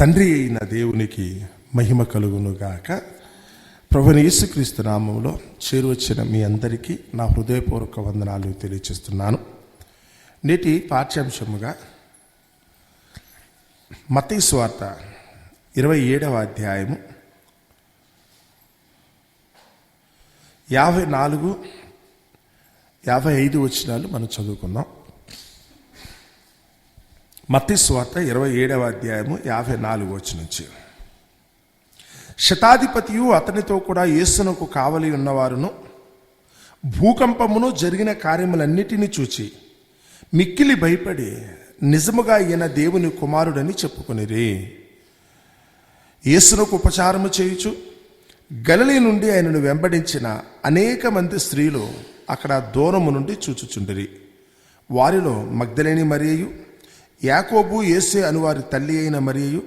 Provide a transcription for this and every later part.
తండ్రి అయిన దేవునికి మహిమ కలుగునుగాక. ప్రభుని యేసుక్రీస్తు నామంలో చేరువచ్చిన మీ అందరికీ నా హృదయపూర్వక వందనాలు తెలియచేస్తున్నాను. నేటి పాఠ్యాంశముగా మతీ స్వార్త ఇరవై ఏడవ అధ్యాయము యాభై నాలుగు యాభై ఐదు వచ్చినాలు మనం చదువుకుందాం. మత్తి స్వార్త ఇరవై ఏడవ అధ్యాయము యాభై నాలుగు వచ్చి నుంచి. శతాధిపతియు అతనితో కూడా యేసునకు కావలి ఉన్నవారును భూకంపమును జరిగిన కార్యములన్నిటినీ చూచి మిక్కిలి భయపడి నిజముగా ఈయన దేవుని కుమారుడని చెప్పుకొనిరి. యేసునకు ఉపచారము చేయుచు గలలి నుండి ఆయనను వెంబడించిన అనేక మంది స్త్రీలు అక్కడ దూరము నుండి చూచుచుండిరి. వారిలో మగ్ధలేని మరియు యాకోబు యేసే అనువారి తల్లి అయిన మరియు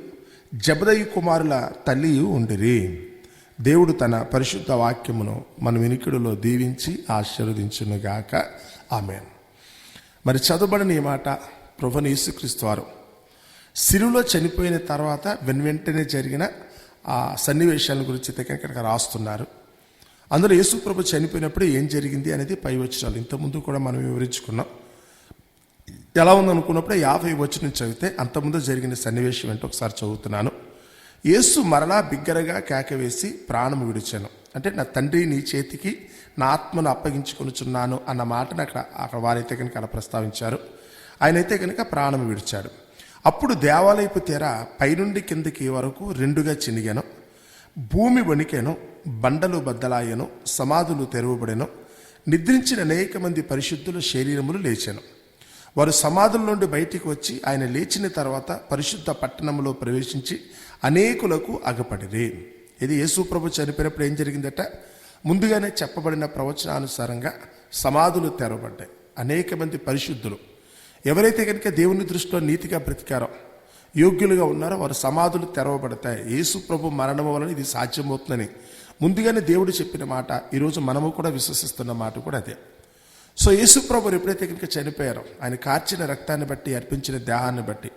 జబదయి కుమారుల తల్లియు ఉండిరి. దేవుడు తన పరిశుద్ధ వాక్యమును మన వినికిడిలో దీవించి ఆశీర్వదించునుగాక. ఆమెన్. మరి చదువుబడిన ఈ మాట ప్రభుని యేసుక్రీస్తు వారు. సిరులో చనిపోయిన తర్వాత వెన్వెంటనే జరిగిన ఆ సన్నివేశాల గురించి ఇక్కడ రాస్తున్నారు. అందులో యేసు ప్రభు చనిపోయినప్పుడు ఏం జరిగింది అనేది పై వచ్చినాలు ఇంతకుముందు కూడా మనం వివరించుకున్నాం. ఎలా ఉందనుకున్నప్పుడు యాభై వచ్చిన చదివితే అంతకుముందు జరిగిన సన్నివేశం ఏంటో ఒకసారి చదువుతున్నాను. యేసు మరలా బిగ్గరగా కేకవేసి ప్రాణం విడిచాను. అంటే నా తండ్రి నీ చేతికి నా ఆత్మను అప్పగించుకొనిచున్నాను అన్న మాటను అక్కడ అక్కడ వారైతే కనుక అలా ప్రస్తావించారు. ఆయనైతే కనుక ప్రాణం విడిచాడు. అప్పుడు దేవాలయపు తెర పైనుండి కిందకి వరకు రెండుగా చినిగాను. భూమి వణికెను బండలు బద్దలాయను సమాధులు తెరవబడెను. నిద్రించిన అనేక మంది పరిశుద్ధుల శరీరములు లేచాను. వారు సమాధుల నుండి బయటికి వచ్చి ఆయన లేచిన తర్వాత పరిశుద్ధ పట్టణంలో ప్రవేశించి అనేకులకు అగపడిరి. ఇది యేసు ప్రభు చనిపోయినప్పుడు ఏం జరిగిందట? ముందుగానే చెప్పబడిన ప్రవచనానుసారంగా సమాధులు తెరవబడ్డాయి. అనేక మంది పరిశుద్ధులు. ఎవరైతే కనుక దేవుని దృష్టిలో నీతిగా బ్రతికారో యోగ్యులుగా ఉన్నారో వారు సమాధులు తెరవబడతాయి. యేసు ప్రభు మరణం వలన ఇది సాధ్యమవుతుందని ముందుగానే దేవుడు చెప్పిన మాట ఈరోజు మనము కూడా విశ్వసిస్తున్న మాట కూడా అదే. సో యేసు ఎప్పుడైతే కనుక చనిపోయారో ఆయన కార్చిన రక్తాన్ని బట్టి అర్పించిన దేహాన్ని బట్టి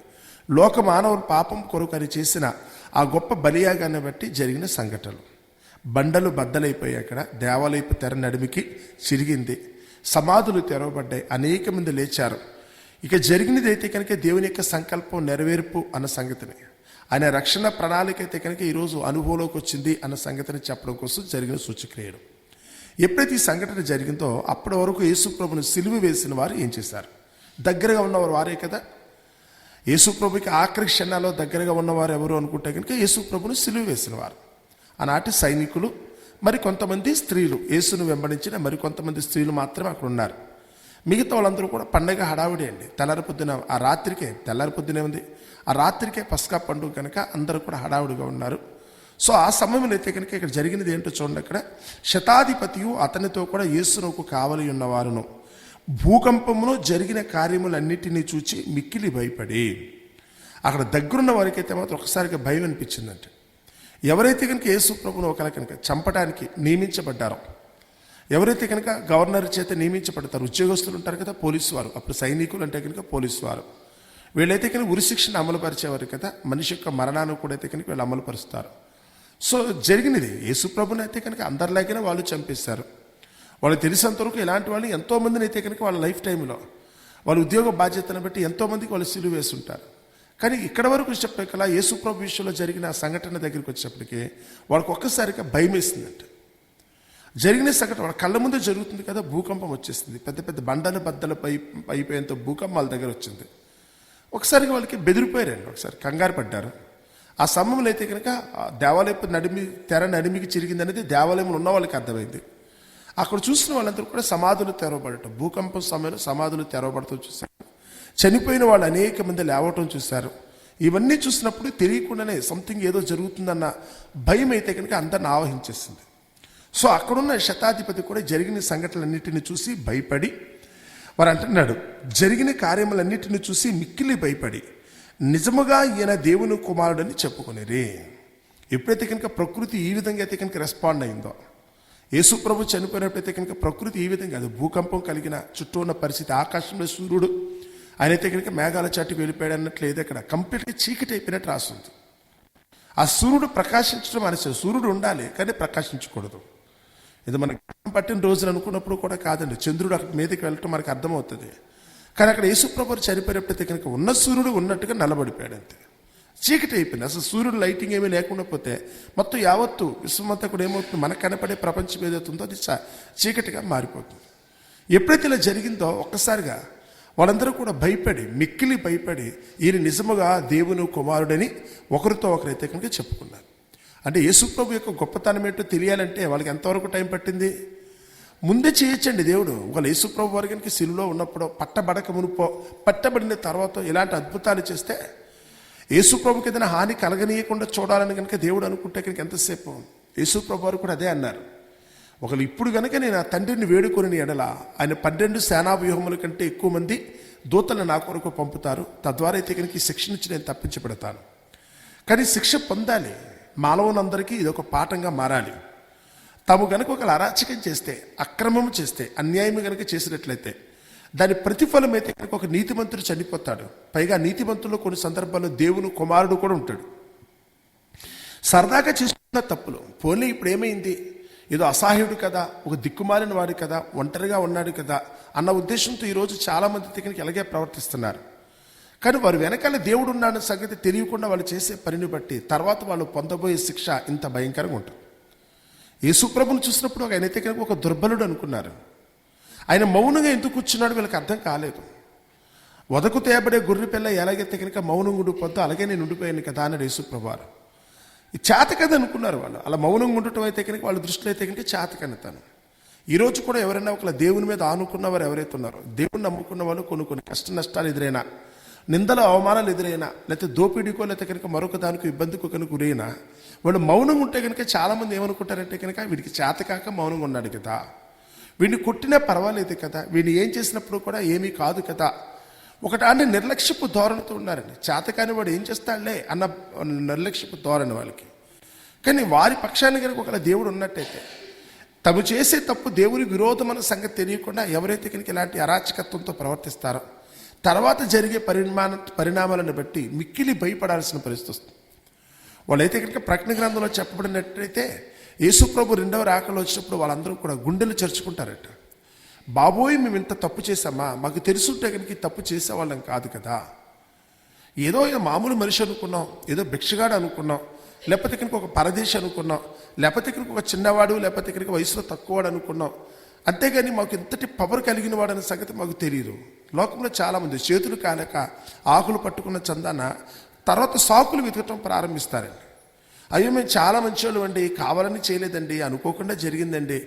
లోక మానవులు పాపం కొరకు అని చేసిన ఆ గొప్ప బలియాగాన్ని బట్టి జరిగిన సంఘటనలు. బండలు బద్దలైపోయాయి అక్కడ దేవాలయపు తెర నడిమికి చిరిగింది. సమాధులు తెరవబడ్డాయి. అనేక మంది లేచారు. ఇక జరిగినది అయితే కనుక దేవుని యొక్క సంకల్పం నెరవేర్పు అన్న సంగతిని. ఆయన రక్షణ ప్రణాళిక అయితే కనుక ఈరోజు అనుభవంలోకి వచ్చింది అన్న సంగతిని చెప్పడం కోసం జరిగిన సూచక్రియడం ఎప్పుడైతే ఈ సంఘటన జరిగిందో అప్పటి వరకు యేసుప్రభుని సిలువ వేసిన వారు ఏం చేశారు? దగ్గరగా ఉన్నవారు వారే కదా. యేసుప్రభుకి ఆఖరి క్షణాల్లో దగ్గరగా ఉన్నవారు ఎవరు అనుకుంటే కనుక యేసుప్రభుని సిలువ వేసిన వారు. ఆనాటి సైనికులు మరి కొంతమంది స్త్రీలు యేసును వెంబడించిన మరి కొంతమంది స్త్రీలు మాత్రమే అక్కడ ఉన్నారు. మిగతా వాళ్ళందరూ కూడా పండగ హడావిడి అండి. తెల్లారి పొద్దున ఆ రాత్రికే తెల్లారి పొద్దునే ఉంది. ఆ రాత్రికే పస్కా పండుగ కనుక అందరూ కూడా హడావుడిగా ఉన్నారు. సో ఆ సమయంలో అయితే కనుక ఇక్కడ జరిగినది ఏంటో చూడండి అక్కడ. శతాధిపతియు అతనితో కూడా యేసునకు కావలి ఉన్నవారును. భూకంపమును జరిగిన కార్యములన్నిటినీ చూచి మిక్కిలి భయపడి. అక్కడ దగ్గరున్న వారికైతే మాత్రం ఒకసారిగా భయం అనిపించిందంటే. ఎవరైతే కనుక యేసు ప్రభును ఒకలా కనుక చంపడానికి నియమించబడ్డారో ఎవరైతే కనుక గవర్నర్ చేత నియమించబడతారు ఉద్యోగస్తులు ఉంటారు కదా పోలీసు వారు అప్పుడు సైనికులు అంటే కనుక పోలీసు వారు వీళ్ళైతే కనుక ఉరిశిక్షను అమలుపరిచేవారు కదా మనిషి యొక్క మరణాన్ని కూడా అయితే కనుక వీళ్ళు అమలుపరుస్తారు. సో జరిగినది. యేసుప్రభుని అయితే కనుక అందరిలాగానే వాళ్ళు చంపేస్తారు వాళ్ళు తెలిసినంతవరకు ఇలాంటి వాళ్ళు ఎంతోమందిని అయితే కనుక వాళ్ళ లైఫ్ టైంలో వాళ్ళ ఉద్యోగ బాధ్యతను బట్టి ఎంతోమందికి వాళ్ళు సిలువ వేస్తుంటారు కానీ ఇక్కడ వరకు చెప్పే యేసు ప్రభు విషయంలో జరిగిన సంఘటన దగ్గరికి వచ్చేప్పటికి వాళ్ళకి ఒక్కసారిగా భయం వేసిందంట. జరిగిన సంఘటన వాళ్ళ కళ్ళ ముందు జరుగుతుంది కదా భూకంపం వచ్చేసింది. పెద్ద పెద్ద బండలు బద్దలు పై అయిపోయేంత భూకంపం వాళ్ళ దగ్గర వచ్చింది. ఒకసారిగా వాళ్ళకి బెదిరిపోయారండి. ఒకసారి కంగారు పడ్డారు. ఆ సమయంలో అయితే కనుక దేవాలయపు నడిమి తెర నడిమికి చిరిగింది అనేది దేవాలయంలో ఉన్న వాళ్ళకి అర్థమైంది. అక్కడ చూసిన వాళ్ళందరూ కూడా సమాధులు తెరవబడటం. భూకంపం సమయంలో సమాధులు తెరవబడటం చూశారు. చనిపోయిన వాళ్ళు అనేక మంది లేవటం చూశారు. ఇవన్నీ చూసినప్పుడు తెలియకుండానే సంథింగ్ ఏదో జరుగుతుందన్న భయం అయితే కనుక అందరిని ఆవహించేసింది. సో అక్కడున్న శతాధిపతి కూడా జరిగిన సంఘటనలన్నిటిని చూసి భయపడి వారు అంటున్నాడు జరిగిన కార్యములన్నిటిని చూసి మిక్కిలి భయపడి నిజముగా ఈయన దేవుని కుమారుడని చెప్పుకునేరే ఎప్పుడైతే కనుక ప్రకృతి ఈ విధంగా అయితే కనుక రెస్పాండ్ అయిందో యేసు ప్రభు చనిపోయినప్పుడైతే కనుక ప్రకృతి ఈ విధంగా అది భూకంపం కలిగిన చుట్టూ ఉన్న పరిస్థితి ఆకాశంలో సూర్యుడు ఆయన అయితే కనుక మేఘాల చాటుకు వెళ్ళిపోయాడు అన్నట్లు ఏదో అక్కడ కంప్లీట్గా చీకటి అయిపోయినట్టు రాస్తుంది. ఆ సూర్యుడు ప్రకాశించడం అనేసి సూర్యుడు ఉండాలి కానీ ప్రకాశించకూడదు. ఇది మనకి పట్టిన రోజులు అనుకున్నప్పుడు కూడా కాదండి చంద్రుడు అక్కడ మీదకి వెళ్ళటం మనకు అర్థమవుతుంది. కానీ అక్కడ యేసుప్రభు చనిపోయినప్పుడైతే కనుక ఉన్న సూర్యుడు ఉన్నట్టుగా నిలబడిపోయాడు అంతే. చీకటి అయిపోయింది. అసలు సూర్యుడు లైటింగ్ ఏమీ లేకుండా పోతే మొత్తం యావత్తు విశ్వమంతా కూడా ఏమవుతుంది? మనకు కనపడే ప్రపంచం ఏదవుతుందో అది చా- చీకటిగా మారిపోతుంది. ఎప్పుడైతే ఇలా జరిగిందో ఒక్కసారిగా వాళ్ళందరూ కూడా భయపడి మిక్కిలి భయపడి ఈయన నిజముగా దేవుని కుమారుడని ఒకరితో ఒకరైతే కనుక చెప్పుకున్నారు. అంటే యేసుప్రభు యొక్క గొప్పతనం ఏంటో తెలియాలంటే వాళ్ళకి ఎంతవరకు టైం పట్టింది? ముందే చేయొచ్చండి దేవుడు. ఒకవేళ యేసుప్రభు వారి కనుక సిలులో ఉన్నప్పుడు పట్టబడక మునుపో పట్టబడిన తర్వాత ఇలాంటి అద్భుతాలు చేస్తే యేసుప్రభుకి ఏదైనా హాని కలగనీయకుండా చూడాలని కనుక దేవుడు అనుకుంటే కనుక ఎంతసేపు? యేసుప్రభు వారు కూడా అదే అన్నారు. ఒకళ్ళు ఇప్పుడు కనుక నేను ఆ తండ్రిని వేడుకొని ఎడల ఆయన పన్నెండు సేనా వ్యూహముల కంటే ఎక్కువ మంది దూతలను నా కొరకు పంపుతారు. తద్వారా అయితే కనుక ఈ శిక్ష నుంచి నేను తప్పించబడతాను. కానీ శిక్ష పొందాలి. మానవులందరికీ ఇది ఒక పాఠంగా మారాలి. తాము గనుక ఒక అరాచకం చేస్తే అక్రమం చేస్తే అన్యాయం కనుక చేసినట్లయితే దాని ప్రతిఫలం అయితే కనుక ఒక నీతిమంతుడు చనిపోతాడు. పైగా నీతిమంతుల్లో కొన్ని సందర్భాల్లో దేవుని కుమారుడు కూడా ఉంటాడు. సరదాగా చేసుకున్న తప్పులు. పోనీ ఇప్పుడు ఏమైంది ఏదో అసహాయుడు కదా ఒక దిక్కుమాలిన వాడు కదా ఒంటరిగా ఉన్నాడు కదా అన్న ఉద్దేశంతో ఈరోజు చాలామంది దగ్గరికి ఇలాగే ప్రవర్తిస్తున్నారు. కానీ వారు వెనకాల దేవుడు ఉన్నాడన్న సంగతి తెలియకుండా వాళ్ళు చేసే పనిని బట్టి తర్వాత వాళ్ళు పొందబోయే శిక్ష ఇంత భయంకరంగా ఉంటుంది. యేసుప్రభుని చూసినప్పుడు ఆయన అయితే కనుక ఒక దుర్బలుడు అనుకున్నారు. ఆయన మౌనంగా ఎందుకు కూర్చున్నాడు వీళ్ళకి అర్థం కాలేదు. వదకు తేబడే గొర్రె పిల్ల ఎలాగైతే కనుక మౌనం ఉండిపోద్దో అలాగే నేను ఉండిపోయాను కదా అన్నాడు యేసుప్రభారు ఈ చేత కదా అనుకున్నారు వాళ్ళు. అలా మౌనంగా ఉండటం అయితే కనుక వాళ్ళ దృష్టిలో అయితే కనుక చేతకని తను. ఈరోజు కూడా ఎవరైనా ఒకళ్ళ దేవుని మీద ఆనుకున్న వారు ఎవరైతే ఉన్నారో దేవుని నమ్ముకున్న వాళ్ళు కొన్ని కొన్ని కష్ట నష్టాలు ఎదురైనా నిందలు అవమానాలు ఎదురైనా లేకపోతే దోపిడీకో లేకపోతే కనుక మరొక దానికి ఇబ్బందికో కనుక గురైనా వాళ్ళు మౌనంగా ఉంటే కనుక చాలామంది ఏమనుకుంటారంటే కనుక వీడికి చేతకాక మౌనంగా ఉన్నాడు కదా. వీడిని కొట్టినా పర్వాలేదు కదా. వీడిని ఏం చేసినప్పుడు కూడా ఏమీ కాదు కదా. ఒకటాన్ని నిర్లక్ష్యపు ధోరణితో ఉన్నారండి. చేతకాని వాడు ఏం చేస్తాడులే అన్న నిర్లక్ష్యపు ధోరణి వాళ్ళకి. కానీ వారి పక్షాన్ని కనుక ఒకవేళ దేవుడు ఉన్నట్టయితే తము చేసే తప్పు దేవుని విరోధమైన సంగతి తెలియకుండా ఎవరైతే కనుక ఇలాంటి అరాచకత్వంతో ప్రవర్తిస్తారో తర్వాత జరిగే పరిమాణ పరిణామాలను బట్టి మిక్కిలి భయపడాల్సిన పరిస్థితి వస్తుంది. వాళ్ళైతే కనుక ప్రకటన గ్రంథంలో చెప్పబడినట్టయితే యేసుప్రభు రెండవ రాకలు వచ్చినప్పుడు వాళ్ళందరూ కూడా గుండెలు చరుచుకుంటారట. బాబోయ్ మేము ఇంత తప్పు చేసామా మాకు తెలుసుంటే కనుక తప్పు చేసేవాళ్ళం కాదు కదా. ఏదో ఏదో మామూలు మనిషి అనుకున్నాం ఏదో భిక్షగాడు అనుకున్నాం లేకపోతే కనుక ఒక పరదేశి అనుకున్నాం లేకపోతే కనుక ఒక చిన్నవాడు లేకపోతే కనుక వయసులో తక్కువవాడు అనుకున్నాం. అంతేగాని మాకు ఇంతటి పవర్ కలిగిన వాడు అనే సంగతి మాకు తెలియదు లోకంలో చాలామంది చేతులు కానక ఆకులు పట్టుకున్న చందాన తర్వాత సాకులు వెతకటం ప్రారంభిస్తారండి. అయ్యో మేము చాలా మంచివాళ్ళు అండి కావాలని చేయలేదండి అనుకోకుండా జరిగిందండి.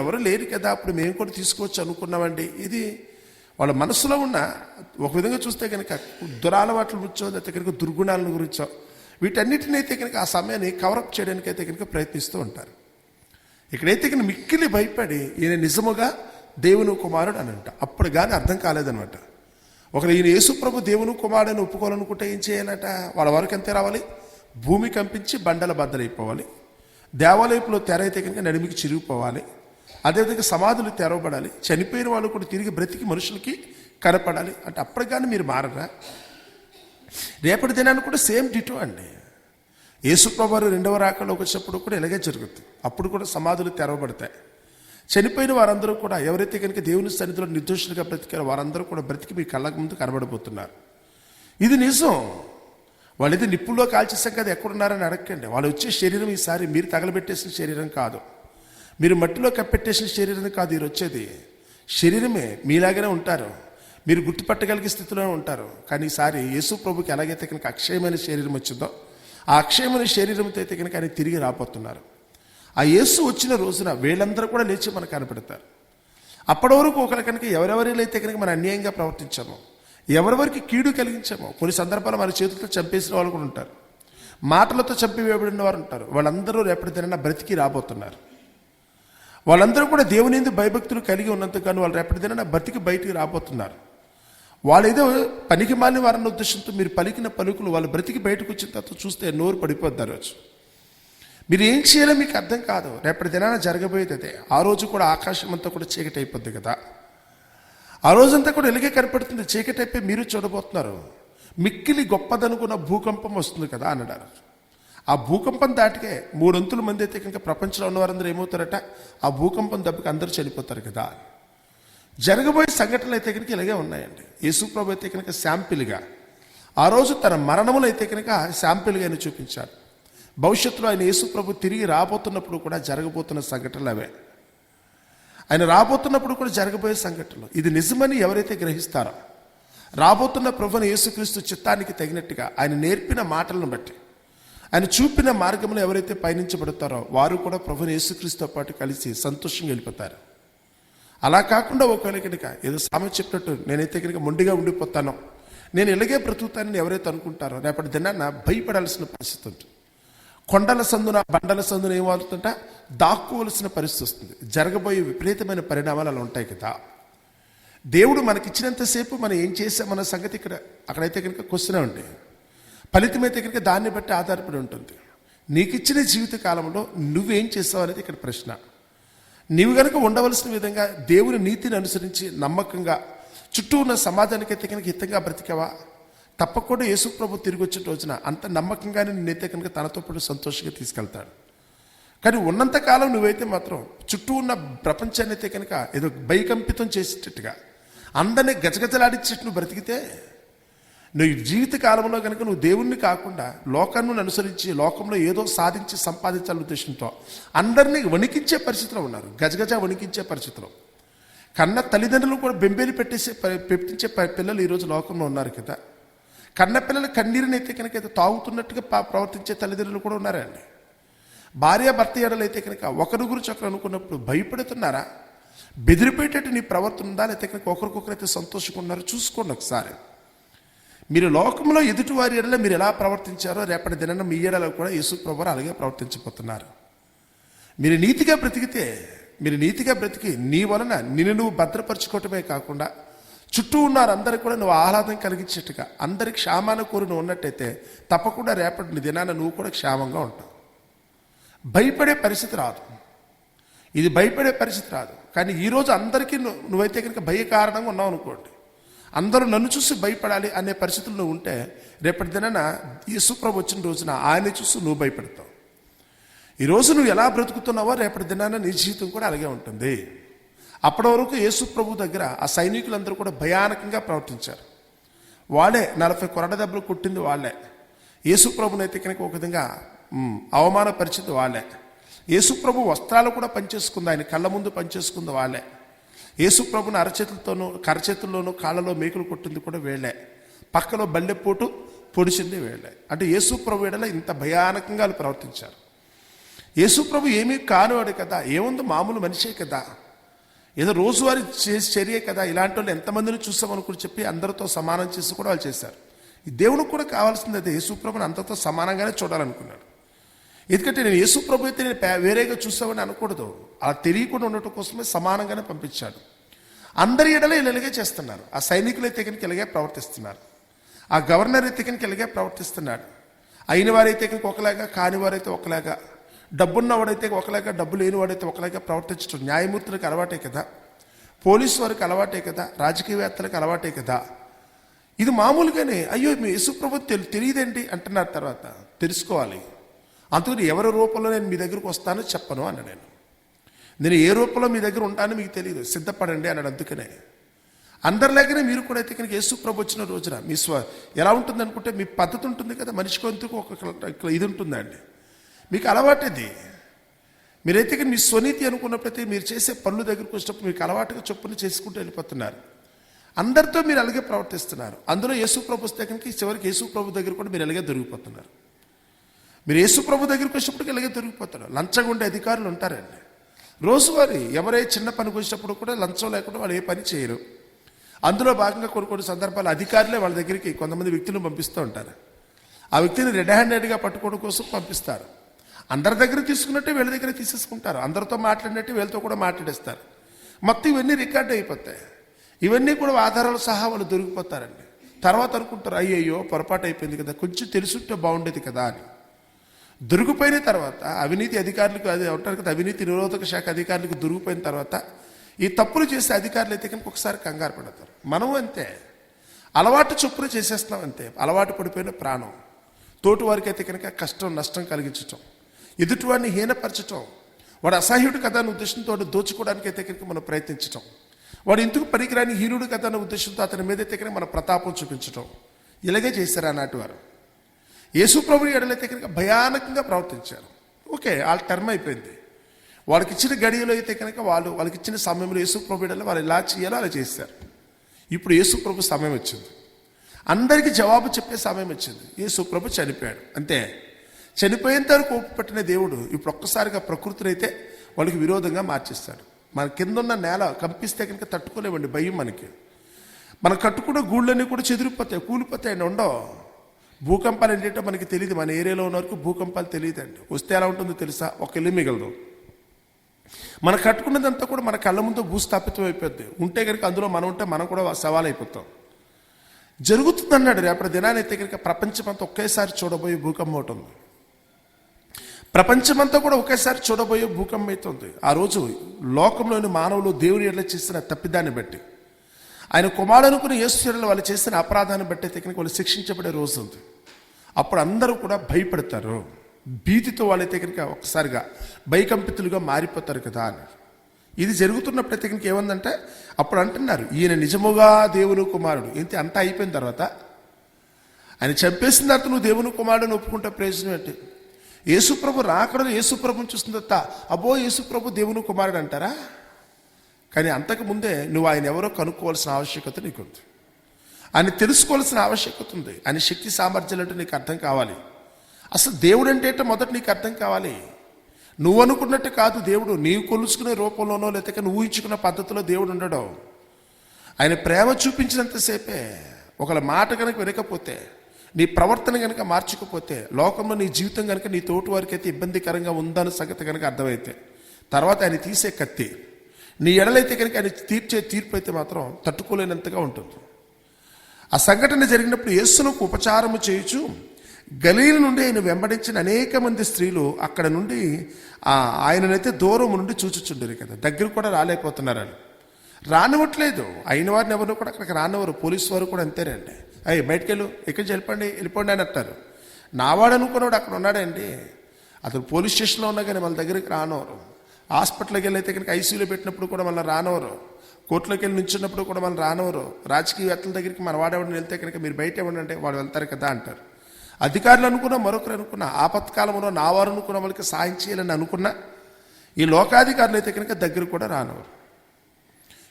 ఎవరు లేరు కదా అప్పుడు మేము కూడా తీసుకోవచ్చు అనుకున్నామండి. ఇది వాళ్ళ మనసులో ఉన్న ఒక విధంగా చూస్తే కనుక దురాలవాట్ల గురించో లేకపోతే కనుక దుర్గుణాల గురించో వీటన్నిటిని అయితే కనుక ఆ సమయాన్ని కవరప్ చేయడానికి అయితే కనుక ప్రయత్నిస్తూ ఉంటారు. ఇక్కడైతే కనుక మిక్కిలి భయపడి ఈయన నిజముగా దేవుని కుమారుడు అని అంట. అప్పుడు కానీ అర్థం కాలేదనమాట ఒకరు ఈయన యేసుప్రభు దేవుని కుమారుడని ఒప్పుకోవాలనుకుంటే ఏం చేయాలట? వాళ్ళ వరకు అంతే రావాలి? భూమి కంపించి బండల బద్దలైపోవాలి. దేవాలయపులో తెర అయితే కనుక నడిమికి చిరిగిపోవాలి. అదేవిధంగా సమాధులు తెరవబడాలి. చనిపోయిన వాళ్ళు కూడా తిరిగి బ్రతికి మనుషులకి కనపడాలి అంటే అప్పటికి కానీ మీరు మారరా? రేపటి దినాన్ని కూడా సేమ్ డిటో అండి. యేసుప్రభు రెండవ రాకలోకి వచ్చినప్పుడు కూడా ఇలాగే జరుగుతుంది. అప్పుడు కూడా సమాధులు తెరవబడతాయి. చనిపోయిన వారందరూ కూడా ఎవరైతే కనుక దేవుని సన్నిధిలో నిర్దోషులుగా బ్రతికారో వారందరూ కూడా బ్రతికి మీ కళ్ళకు ముందు కనబడిపోతున్నారు ఇది నిజం. వాళ్ళైతే నిప్పుల్లో కాల్చేసాం కదా ఎక్కడున్నారని అడగండి వాళ్ళు వచ్చే శరీరం ఈసారి మీరు తగలబెట్టేసిన శరీరం కాదు. మీరు మట్టిలో కప్పెట్టేసిన శరీరం కాదు మీరు వచ్చేది. శరీరమే మీలాగానే ఉంటారు. మీరు గుర్తుపట్టగలిగే స్థితిలోనే ఉంటారు. కానీ ఈసారి యేసు ప్రభుకి ఎలాగైతే కనుక అక్షయమైన శరీరం వచ్చిందో ఆ అక్షయమైన శరీరంతో అయితే కనుక ఆయన తిరిగి రాబోతున్నారు. ఆ యేసు వచ్చిన రోజున వీళ్ళందరూ కూడా లేచి మనకు కనపడతారు. అప్పటి వరకు ఒకరి కనుక ఎవరెవరిలైతే కనుక మనం అన్యాయంగా ప్రవర్తించామో ఎవరెవరికి కీడు కలిగించామో కొన్ని సందర్భాలు మన చేతులతో చంపేసిన వాళ్ళు కూడా ఉంటారు. మాటలతో చంపివేయబడిన వారు ఉంటారు. వాళ్ళందరూ రేపటి బ్రతికి రాబోతున్నారు. వాళ్ళందరూ కూడా దేవుని భయభక్తులు కలిగి ఉన్నంతగాను వాళ్ళు రేపటి బ్రతికి బయటికి రాబోతున్నారు. వాళ్ళు ఏదో పనికి మాలిన వారన్న ఉద్దేశంతో మీరు పలికిన పలుకులు వాళ్ళు బ్రతికి బయటకు వచ్చిన తర్వాత చూస్తే నోరు పడిపోద్ది ఆ రోజు. మీరు ఏం చేయాలో మీకు అర్థం కాదు. రేపటి దినాన జరగబోయేది అదే. ఆ రోజు కూడా ఆకాశం అంతా కూడా చీకటి అయిపోద్ది కదా. ఆ రోజంతా కూడా ఎలుగే కనపడుతుంది. చీకటి అయిపోయి మీరు చూడబోతున్నారు. మిక్కిలి గొప్పదనుకున్న భూకంపం వస్తుంది కదా అన్నాడు. ఆ భూకంపం దాటికే మూడొంతుల మంది అయితే కనుక ప్రపంచంలో ఉన్న వారందరూ ఏమవుతారట? ఆ భూకంపం దెబ్బకి అందరూ చనిపోతారు కదా. జరగబోయే సంఘటనలు అయితే కనుక ఇలాగే ఉన్నాయండి. యేసుప్రభు అయితే కనుక శాంపిల్గా. ఆ రోజు తన మరణములు అయితే కనుక శాంపిల్గా ఆయన చూపించాడు భవిష్యత్తులో ఆయన యేసుప్రభు తిరిగి రాబోతున్నప్పుడు కూడా జరగబోతున్న సంఘటనలు అవే. ఆయన రాబోతున్నప్పుడు కూడా జరగబోయే సంఘటనలు. ఇది నిజమని ఎవరైతే గ్రహిస్తారో రాబోతున్న ప్రభుని యేసుక్రీస్తు చిత్తానికి తగినట్టుగా ఆయన నేర్పిన మాటలను బట్టి ఆయన చూపిన మార్గంలో ఎవరైతే పయనించబడతారో వారు కూడా ప్రభుని యేసుక్రీస్తుతో పాటు కలిసి సంతోషంగా వెళ్ళిపోతారు. అలా కాకుండా ఒకవేళ కనుక ఏదో సామె చెప్పినట్టు నేనైతే కనుక మొండిగా ఉండిపోతానో నేను ఇలాగే బ్రతుకుతానని ఎవరైతే అనుకుంటారో రేపటి దినాన్న భయపడాల్సిన పరిస్థితి ఉంటుంది. కొండల సందున బండల సందున ఏమవుతుంట దాక్కోవలసిన పరిస్థితి వస్తుంది. జరగబోయే విపరీతమైన పరిణామాలు అలా ఉంటాయి కదా. దేవుడు మనకిచ్చినంతసేపు మనం ఏం చేసామన్న సంగతి ఇక్కడ అక్కడైతే కనుక క్వశ్చన్ ఉండే ఫలితం అయితే కనుక దాన్ని బట్టి ఆధారపడి ఉంటుంది. నీకు ఇచ్చిన జీవిత కాలంలో నువ్వేం చేస్తావు అనేది ఇక్కడ ప్రశ్న. నీవు గనుక ఉండవలసిన విధంగా దేవుని నీతిని అనుసరించి నమ్మకంగా చుట్టూ ఉన్న సమాజానికి అయితే కనుక హితంగా బ్రతికావా? తప్పకుండా యేసుప్రభు తిరిగి వచ్చిన రోజున అంత నమ్మకంగానే నేనైతే కనుక తనతో పాటు సంతోషంగా తీసుకెళ్తాడు. కానీ ఉన్నంతకాలం నువ్వైతే మాత్రం చుట్టూ ఉన్న ప్రపంచాన్ని అయితే కనుక ఏదో భయకంపితం చేసేటట్టుగా అందరినీ గజగజలాడించేట్టు నువ్వు బ్రతికితే నువ్వు జీవిత కాలంలో కనుక నువ్వు దేవుణ్ణి కాకుండా లోకాన్ని అనుసరించి లోకంలో ఏదో సాధించి సంపాదించాలనే ఉద్దేశంతో అందరినీ వణికించే పరిస్థితిలో ఉన్నారు. గజగజ వణికించే పరిస్థితిలో. కన్న తల్లిదండ్రులు కూడా బెంబేలు పెట్టేసే పెట్టించే ప- పిల్లలు ఈరోజు లోకంలో ఉన్నారు కదా. కన్నపిల్లలు కన్నీరుని అయితే కనుక తాగుతున్నట్టుగా ప్రవర్తించే తల్లిదండ్రులు కూడా ఉన్నారండి. భార్య భర్త ఎడలు అయితే కనుక ఒకరి గురించి ఒకరు అనుకున్నప్పుడు భయపడుతున్నారా? బెదిరిపోయేటట్టు నీ ప్రవర్తన ఉందా? లేకపోతే కనుక ఒకరికొకరైతే సంతోషంగా ఉన్నారో? చూసుకోండి ఒకసారి. మీరు లోకంలో ఎదుటివారి ఎడలో మీరు ఎలా ప్రవర్తించారో రేపటి దినాన మీ ఏడలో కూడా యేసు ప్రభువారు అలాగే ప్రవర్తించబోతున్నారు. మీరు నీతిగా బ్రతికితే మీరు నీతిగా బ్రతికి నీ వలన నిన్ను నువ్వు భద్రపరచుకోవటమే కాకుండా చుట్టూ ఉన్నారు. అందరికి కూడా నువ్వు ఆహ్లాదం కలిగించేట్టుగా. అందరి క్షేమాన కోరి నువ్వు ఉన్నట్టయితే తప్పకుండా రేపటి దినాన నువ్వు కూడా క్షేమంగా ఉంటావు. భయపడే పరిస్థితి రాదు. ఇది భయపడే పరిస్థితి రాదు. కానీ ఈరోజు అందరికీ నువ్వు నువ్వైతే కనుక భయ కారణంగా ఉన్నావు అనుకోండి. అందరూ నన్ను చూసి భయపడాలి అనే పరిస్థితులు నువ్వు ఉంటే రేపటి దినాన యేసుప్రభు వచ్చిన రోజున ఆయన చూసి నువ్వు భయపడతావు. ఈరోజు నువ్వు ఎలా బ్రతుకుతున్నావో రేపటి దినాన నీ జీవితం కూడా అలాగే ఉంటుంది. అప్పటి వరకు యేసు ప్రభు దగ్గర ఆ సైనికులందరూ కూడా భయానకంగా ప్రవర్తించారు. వాళ్ళే నలభై కొరడ దెబ్బలు కొట్టింది వాళ్ళే. యేసు ప్రభునైతే కనుక ఒక విధంగా అవమానపరిచింది వాళ్ళే. యేసు ప్రభు వస్త్రాలు కూడా పనిచేసుకుంది ఆయన కళ్ళ ముందు పనిచేసుకుంది వాళ్ళే. యేసు ప్రభుని అరచేతులతోనూ కరచేతుల్లోనూ కాళ్ళలో మేకులు కొట్టింది కూడా వీళ్ళే. పక్కలో బల్లెపోటు పొడిచింది వీళ్ళే. అంటే యేసు ప్రభు వీడల ఇంత భయానకంగా వాళ్ళు ప్రవర్తించారు. యేసు ప్రభు ఏమీ కానివాడు కదా ఏముంది మామూలు మనిషే కదా. ఏదో రోజువారీ చేసే చర్య కదా. ఇలాంటి వాళ్ళు ఎంతమందిని చూస్తామనుకుని చెప్పి అందరితో సమానం చేసి కూడా వాళ్ళు చేశారు. ఈ దేవునికి కూడా కావాల్సింది అయితే యేసుప్రభుని అందరితో సమానంగానే చూడాలనుకున్నాడు. ఎందుకంటే నేను యేసుప్రభు అయితే నేను వేరేగా చూస్తామని అనకూడదు. అలా తెలియకుండా ఉండటం కోసమే సమానంగానే పంపించాడు. అందరి ఎడలే ఇలాగే చేస్తున్నారు. ఆ సైనికులు అయితే కనుక ఇలాగే ప్రవర్తిస్తున్నారు. ఆ గవర్నర్ అయితే కనుక ఇలాగే ప్రవర్తిస్తున్నాడు. అయిన వారైతే కనుక ఒకలాగా కాని వారైతే ఒకలాగా డబ్బున్నవాడైతే ఒకలాగా డబ్బు లేనివాడైతే ఒకలాగా ప్రవర్తించడం న్యాయమూర్తులకు అలవాటే కదా? పోలీసు వారికి అలవాటే కదా? రాజకీయవేత్తలకు అలవాటే కదా? ఇది మామూలుగానే అయ్యో మీ యేసుప్రభు తెలి తెలియదేంటి? అంటున్నారు తర్వాత. తెలుసుకోవాలి. అందుకని ఎవరి రూపంలో నేను మీ దగ్గరకు వస్తానో చెప్పను అన్న నేను నేను ఏ రూపంలో మీ దగ్గర ఉంటానో మీకు తెలియదు. సిద్ధపడండి అన్నాడు అందుకనే. అందరిలాగానే మీరు కూడా అయితే కనుక యేసుప్రభు వచ్చిన రోజున మీ స్వ ఎలా ఉంటుంది అనుకుంటే మీ పద్ధతి ఉంటుంది కదా? మనిషికి ఎందుకు ఒక ఇది ఉంటుందండి. మీకు అలవాటది. మీరైతే మీ స్వనీతి అనుకున్నప్పుడైతే మీరు చేసే పనుల దగ్గరకు వచ్చినప్పుడు మీకు అలవాటుగా చొప్పున చేసుకుంటూ వెళ్ళిపోతున్నారు. అందరితో మీరు అలాగే ప్రవర్తిస్తున్నారు. అందులో యేసు ప్రభు దగ్గరికి చివరికి యేసు ప్రభు దగ్గర కూడా మీరు అలాగే దొరికిపోతున్నారు. మీరు యేసు ప్రభు దగ్గరికి వచ్చినప్పుడు ఇలాగే దొరికిపోతారు లంచంగా ఉండే అధికారులు ఉంటారండి. రోజువారీ ఎవరే చిన్న పనికి వచ్చినప్పుడు కూడా లంచం లేకుండా వాళ్ళు ఏ పని చేయరు. అందులో భాగంగా కొన్ని కొన్ని సందర్భాలు అధికారులే వాళ్ళ దగ్గరికి కొంతమంది వ్యక్తులను పంపిస్తూ ఉంటారు. ఆ వ్యక్తిని రెడ్ హ్యాండెడ్గా పట్టుకోవడం కోసం పంపిస్తారు. అందరి దగ్గర తీసుకున్నట్టే వీళ్ళ దగ్గర తీసేసుకుంటారు. అందరితో మాట్లాడినట్టే వీళ్ళతో కూడా మాట్లాడేస్తారు. మొత్తం ఇవన్నీ రికార్డ్ అయిపోతాయి. ఇవన్నీ కూడా ఆధారాలు సహా వాళ్ళు దొరికిపోతారండి. తర్వాత అనుకుంటారు అయ్యయ్యో పొరపాటు అయిపోయింది కదా కొంచెం తెలుసుంటే బాగుండేది కదా అని. దొరికిపోయిన తర్వాత అవినీతి అధికారులకు అది ఉంటారు కదా అవినీతి నిరోధక శాఖ అధికారులకు దొరికిపోయిన తర్వాత ఈ తప్పులు చేసే అధికారులు అయితే కనుక ఒకసారి కంగారు పడతారు. మనము అంతే. అలవాటు చొప్పున చేసేస్తున్నాం అంతే. అలవాటు పడిపోయిన ప్రాణం. తోటి వారికి అయితే కనుక కష్టం నష్టం కలిగించటం. ఎదుటివాడిని హీనపరచటం వాడు అసహ్యుడు కదా అనే ఉద్దేశంతో దోచుకోవడానికి అయితే కనుక మనం ప్రయత్నించటం. వాడు ఎందుకు పనికిరాని హీనుడు కదా అనే ఉద్దేశంతో అతని మీద అయితే కనుక మన ప్రతాపం చూపించటం. ఇలాగే చేశారు ఆనాటి వారు. యేసు ప్రభు ఎడలైతే కనుక భయానకంగా ప్రవర్తించారు. ఓకే వాళ్ళ టర్మ్ అయిపోయింది. వాళ్ళకి ఇచ్చిన గడియలో అయితే కనుక వాళ్ళు వాళ్ళకి ఇచ్చిన సమయంలో యేసు ప్రభు వాళ్ళు ఇలా చేయాలో అలా చేశారు. ఇప్పుడు యేసు ప్రభు సమయం వచ్చింది. అందరికీ జవాబు చెప్పే సమయం వచ్చింది. యేసు ప్రభు చనిపోయాడు. అంతే. చనిపోయేంత వరకు ఓపిక పట్టిన దేవుడు ఇప్పుడు ఒక్కసారిగా ప్రకృతిని అయితే వాళ్ళకి విరోధంగా మార్చేస్తాడు. మన కింద ఉన్న నేల కంపిస్తే కనుక తట్టుకోలేమండి భయం మనకి. మనం కట్టుకున్న గూళ్ళన్నీ కూడా చెదిరిపోతాయి కూలిపోతాయండి ఉండవు. భూకంపాలు ఏంటంటే మనకి తెలియదు మన ఏరియాలో ఉన్న వరకు భూకంపాలు తెలియదండి. వస్తే ఎలా ఉంటుందో తెలుసా? ఒక ఇల్లు మిగలదు. మనం కట్టుకున్నదంతా కూడా మన కళ్ళ ముందు భూస్థాపితం అయిపోద్ది. ఉంటే కనుక అందులో మనం ఉంటే మనం కూడా సవాల్ అయిపోతాం జరుగుతుందన్నాడు రేపటి దినాన్ని అయితే కనుక ప్రపంచమంతా ఒకేసారి చూడబోయే భూకంపం ఒకటి ఉంది. ప్రపంచమంతా కూడా ఒకేసారి చూడబోయే భూకంపం అవుతుంది ఆ రోజు లోకంలోని మానవులు దేవుని ఎట్లా చేసిన తప్పిదాన్ని బట్టి ఆయన కుమారునుకుని యేసుచర్యలు వాళ్ళు చేసిన అపరాధాన్ని బట్టి అయితే వాళ్ళు శిక్షించబడే రోజు ఉంది. అప్పుడు అందరూ కూడా భయపడతారు. భీతితో వాళ్ళైతే కనుక ఒకసారిగా భయకంపితులుగా మారిపోతారు కదా అని. ఇది జరుగుతున్నప్పుడైతే కనుక ఏముందంటే అప్పుడు అంటున్నారు ఈయన నిజముగా దేవుని కుమారుడు. ఇంత అంతా అయిపోయిన తర్వాత ఆయన చంపేసిన తర్వాత నువ్వు దేవుని కుమారుడు ఒప్పుకుంటే ప్రయోజనం ఏంటి? యేసుప్రభు రాకడలో యేసుప్రభుని చూసిన అబ్బో యేసుప్రభు దేవుని కుమారుడు అంటారా? కానీ అంతకు ముందే నువ్వు ఆయన ఎవరో కనుక్కోవాల్సిన ఆవశ్యకత నీకుంది. ఆయన తెలుసుకోవాల్సిన ఆవశ్యకత ఉంది. ఆయన శక్తి సామర్థ్యాలు అంటే నీకు అర్థం కావాలి. అసలు దేవుడు అంటే ఏంటో మొదట నీకు అర్థం కావాలి. నువ్వు అనుకున్నట్టు కాదు దేవుడు. నీవు కొలుసుకునే రూపంలోనో లేకపోతే నువ్వు ఊహించుకున్న పద్ధతిలో దేవుడు ఉండడం. ఆయన ప్రేమ చూపించినంతసేపే ఒకళ్ళ మాట కనుక వినకపోతే నీ ప్రవర్తన కనుక మార్చుకపోతే లోకంలో నీ జీవితం కనుక నీ తోటి వారికి అయితే ఇబ్బందికరంగా ఉందన్న సంగతి కనుక అర్థమైతే తర్వాత ఆయన తీసే కత్తి నీ ఎడలైతే కనుక ఆయన తీర్చే తీర్పు అయితే మాత్రం తట్టుకోలేనంతగా ఉంటుంది. ఆ సంఘటన జరిగినప్పుడు యేసునకు ఉపచారము చేయొచ్చు గలీల నుండి ఆయన వెంబడించిన అనేక మంది స్త్రీలు అక్కడ నుండి ఆయననైతే దూరం నుండి చూచుచుండరు కదా దగ్గర కూడా రాలేకపోతున్నారు రానివ్వట్లేదు. అయిన వారిని ఎవరు కూడా అక్కడికి రానివ్వరు. పోలీసు వారు కూడా అంతేనండి. అయ్యి బయటికి వెళ్ళు ఎక్కడి వెళ్ళిపోండి వెళ్ళిపోండి అని అంటారు నావాడు అనుకున్నాడు అక్కడ ఉన్నాడండి. అతను పోలీస్ స్టేషన్లో ఉన్నా కానీ వాళ్ళ దగ్గరికి రానవరు హాస్పిటల్కి వెళ్ళి అయితే కనుక ఐసీయూలో పెట్టినప్పుడు కూడా మళ్ళీ రానవరు కోర్టులోకి వెళ్ళి నించున్నప్పుడు కూడా మనం రానవరు రాజకీయవేత్తల దగ్గరికి మన వాడేవాడిని వెళ్తే కనుక మీరు బయట ఇవ్వండి వాడు వెళ్తారు కదా అంటారు. అధికారులు అనుకున్నా మరొకరు అనుకున్నా ఆపత్కాలంలో నా వారు అనుకున్న వాళ్ళకి సాయం చేయాలని అనుకున్నా ఈ లోకాధికారులు అయితే కనుక దగ్గర కూడా రానవరు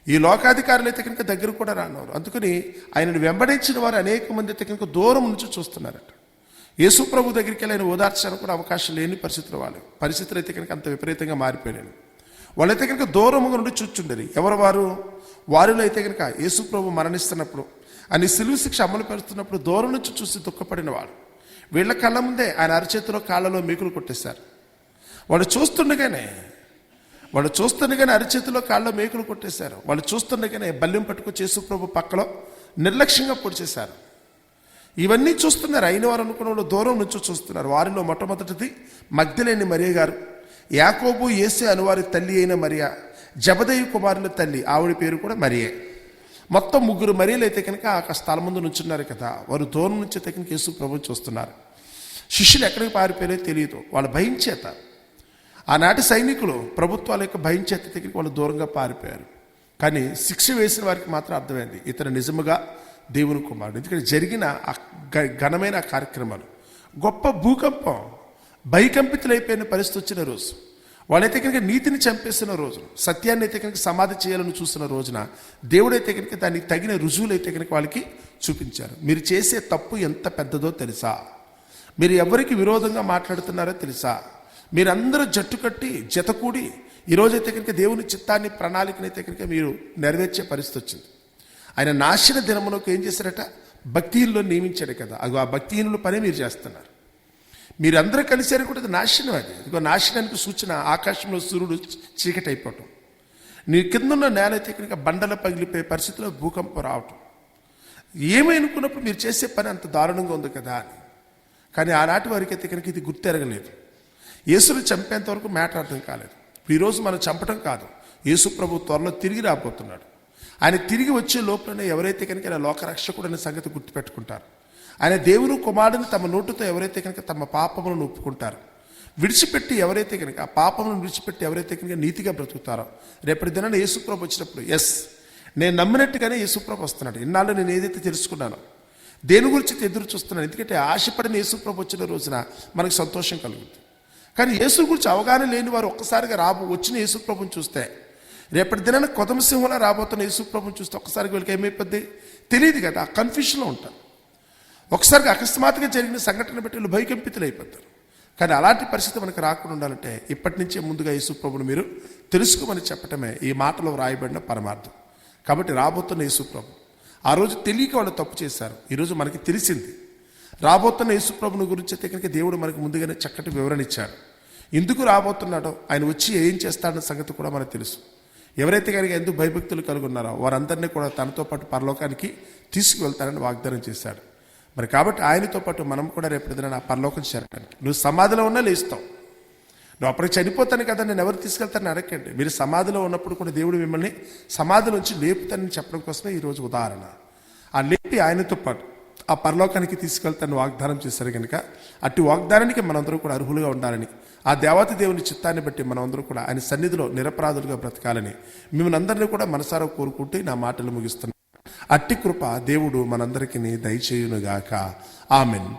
ఈ లోకాధికారులు అయితే కనుక దగ్గర కూడా రానివారు. అందుకని ఆయనను వెంబడించిన వారు అనేక మంది అయితే కనుక దూరం నుంచి చూస్తున్నారట. యేసు ప్రభు దగ్గరికి వెళ్ళి ఆయన ఓదార్చడానికి కూడా అవకాశం లేని పరిస్థితులు వాళ్ళు. పరిస్థితులు అయితే కనుక అంత విపరీతంగా మారిపోయాను వాళ్ళైతే కనుక దూరముగా నుండి చూచుండేది. ఎవరు వారు? వారిలో అయితే కనుక యేసు ప్రభు మరణిస్తున్నప్పుడు ఆయన సిలువు శిక్ష అమలు పెడుతున్నప్పుడు దూరం నుంచి చూసి దుఃఖపడిన వాడు. వీళ్ళ కళ్ళ ముందే ఆయన అరచేతిలో కాళ్ళలో మీకులు కొట్టేశారు. వాడు చూస్తుండగానే వాళ్ళు చూస్తుండగానే అరిచేతిలో కాళ్ళ మేకులు కొట్టేశారు. వాళ్ళు చూస్తుండగానే బల్యం పట్టుకొచ్చి యేసు ప్రభు పక్కలో నిర్లక్ష్యంగా పొడిచేశారు ఇవన్నీ చూస్తున్నారు అయిన వారు అనుకున్న వాళ్ళు దూరం నుంచి చూస్తున్నారు. వారిలో మొట్టమొదటిది మగ్ధులేని మరియ గారు. యాకోబు ఏసే అనువారి తల్లి అయిన మరియా. జబదేవి కుమారుల తల్లి. ఆవిడ పేరు కూడా మరియే. మొత్తం ముగ్గురు మరియలు అయితే కనుక ఆ స్థలం ముందు నుంచున్నారు కదా. వారు దూరం నుంచి అయితే కనుక యేసు ప్రభు చూస్తున్నారు. శిష్యులు ఎక్కడికి పారిపోయారో తెలియదు. వాళ్ళ భయం చేత ఆనాటి సైనికులు ప్రభుత్వాల యొక్క భయం చేత దగ్గరికి వాళ్ళు దూరంగా పారిపోయారు. కానీ శిక్ష వేసిన వారికి మాత్రం అర్థమైంది. ఇతను నిజముగా దేవుని కుమారుడు. ఎందుకంటే జరిగిన ఆ ఘనమైన కార్యక్రమాలు. గొప్ప భూకంపం భయకంపితులైపోయిన పరిస్థితి వచ్చిన రోజు. వాళ్ళైతే కనుక నీతిని చంపేసిన రోజు. సత్యాన్ని అయితే కనుక సమాధి చేయాలని చూస్తున్న రోజున దేవుడైతే కనుక దానికి తగిన రుజువులు అయితే కనుక వాళ్ళకి చూపించారు. మీరు చేసే తప్పు ఎంత పెద్దదో తెలుసా? మీరు ఎవరికి విరోధంగా మాట్లాడుతున్నారో తెలుసా? మీరందరూ జట్టు కట్టి జతకూడి ఈరోజైతే కనుక దేవుని చిత్తాన్ని ప్రణాళికనైతే కనుక మీరు నెరవేర్చే పరిస్థితి వచ్చింది. ఆయన నాశన దినములకు ఏం చేశారట? భక్తిహీనులో నియమించాడు కదా. అగో ఆ భక్తిహీనుల పనే మీరు చేస్తున్నారు. మీరందరూ కలిసి కూడా నాశనం అది. ఇదిగో నాశనానికి సూచన ఆకాశంలో సూర్యుడు చీకటి అయిపోవటం నీ కిందన్న నేల అయితే కనుక బండలు పగిలిపోయే పరిస్థితిలో భూకంపం రావటం. ఏమనుకున్నప్పుడు మీరు చేసే పని అంత దారుణంగా ఉంది కదా అని. కానీ ఆనాటి వారికి అయితే కనుక ఇది గుర్తెరగలేదు. యేసును చంపేంత వరకు మ్యాటర్ అర్థం కాలేదు. ఈరోజు మనం చంపటం కాదు. యేసు ప్రభు త్వరలో తిరిగి రాబోతున్నాడు. ఆయన తిరిగి వచ్చే లోపలనే ఎవరైతే కనుక ఆయన లోకరక్షకుడు అనే సంగతి గుర్తుపెట్టుకుంటారు. ఆయన దేవుడు కుమారుడిని తమ నోటుతో ఎవరైతే కనుక తమ పాపములను ఒప్పుకుంటారు విడిచిపెట్టి ఎవరైతే కనుక ఆ పాపములను విడిచిపెట్టి ఎవరైతే కనుక నీతిగా బ్రతుకుతారో రేపటి దినాన్ని యేసుప్రభు వచ్చినప్పుడు ఎస్ నేను నమ్మినట్టుగానే యేసుప్రభు వస్తున్నాడు. ఇన్నాళ్ళు నేను ఏదైతే తెలుసుకున్నానో దేని గురించి ఎదురు చూస్తున్నాను ఎందుకంటే ఆశపడిన యేసుప్రభు వచ్చిన రోజున మనకు సంతోషం కలుగుతుంది. కానీ యేసు గురించి అవగాహన లేని వారు ఒక్కసారిగా రాబో వచ్చిన యేసుప్రభుని చూస్తే రేపటి దినాన కొదమసింహంలో రాబోతున్న యేసుప్రభుని చూస్తే ఒక్కసారిగా వీళ్ళకి ఏమైపోద్ది? తెలియదు కదా ఆ కన్ఫ్యూషన్లో ఉంటారు. ఒకసారిగా అకస్మాత్తుగా జరిగిన సంఘటన బట్టి వీళ్ళు భయకంపితులు అయిపోతారు. కానీ అలాంటి పరిస్థితి మనకు రాకుండా ఉండాలంటే ఇప్పటి నుంచే ముందుగా యేసుప్రభుని మీరు తెలుసుకోమని చెప్పటమే ఈ మాటలో వ్రాయబడిన పరమార్థం. కాబట్టి రాబోతున్న యేసుప్రభు ఆ రోజు తెలియక వాళ్ళు తప్పు చేశారు. ఈరోజు మనకి తెలిసింది. రాబోతున్న యేసుప్రభుని గురించి అయితే కనుక దేవుడు మనకు ముందుగానే చక్కటి వివరణ ఇచ్చాడు. ఎందుకు రాబోతున్నాడో ఆయన వచ్చి ఏం చేస్తాడన్న సంగతి కూడా మనకు తెలుసు. ఎవరైతే కనుక ఎందుకు భయభక్తులు కలిగి ఉన్నారో వారందరినీ కూడా తనతో పాటు పరలోకానికి తీసుకువెళ్తారని వాగ్దానం చేశాడు. మరి కాబట్టి ఆయనతో పాటు మనం కూడా రేపటి దిన ఆ పరలోకం చేరటానికి నువ్వు సమాధిలో ఉన్నా లేస్తావు. నువ్వు అప్పటికి చనిపోతాను కదా నేను ఎవరు తీసుకెళ్తానని అడగండి మీరు సమాధిలో ఉన్నప్పుడు కూడా దేవుడు మిమ్మల్ని సమాధి నుంచి లేపుతానని చెప్పడం కోసమే ఈరోజు ఉదాహరణ. ఆ లేపి ఆయనతో పాటు ఆ పరలోకానికి తీసుకెళ్తాను వాగ్దానం చేశారు కనుక అట్టి వాగ్దానానికి మనందరూ కూడా అర్హులుగా ఉండాలని ఆ దేవత దేవుని చిత్తాన్ని బట్టి మనందరూ కూడా ఆయన సన్నిధిలో నిరపరాధులుగా బ్రతకాలని మిమ్మల్ని అందరినీ కూడా మనసారా కోరుకుంటూ నా మాటలు ముగిస్తున్నాను. అట్టి కృప దేవుడు మనందరికీ దయచేయునుగాక. ఆమెన్.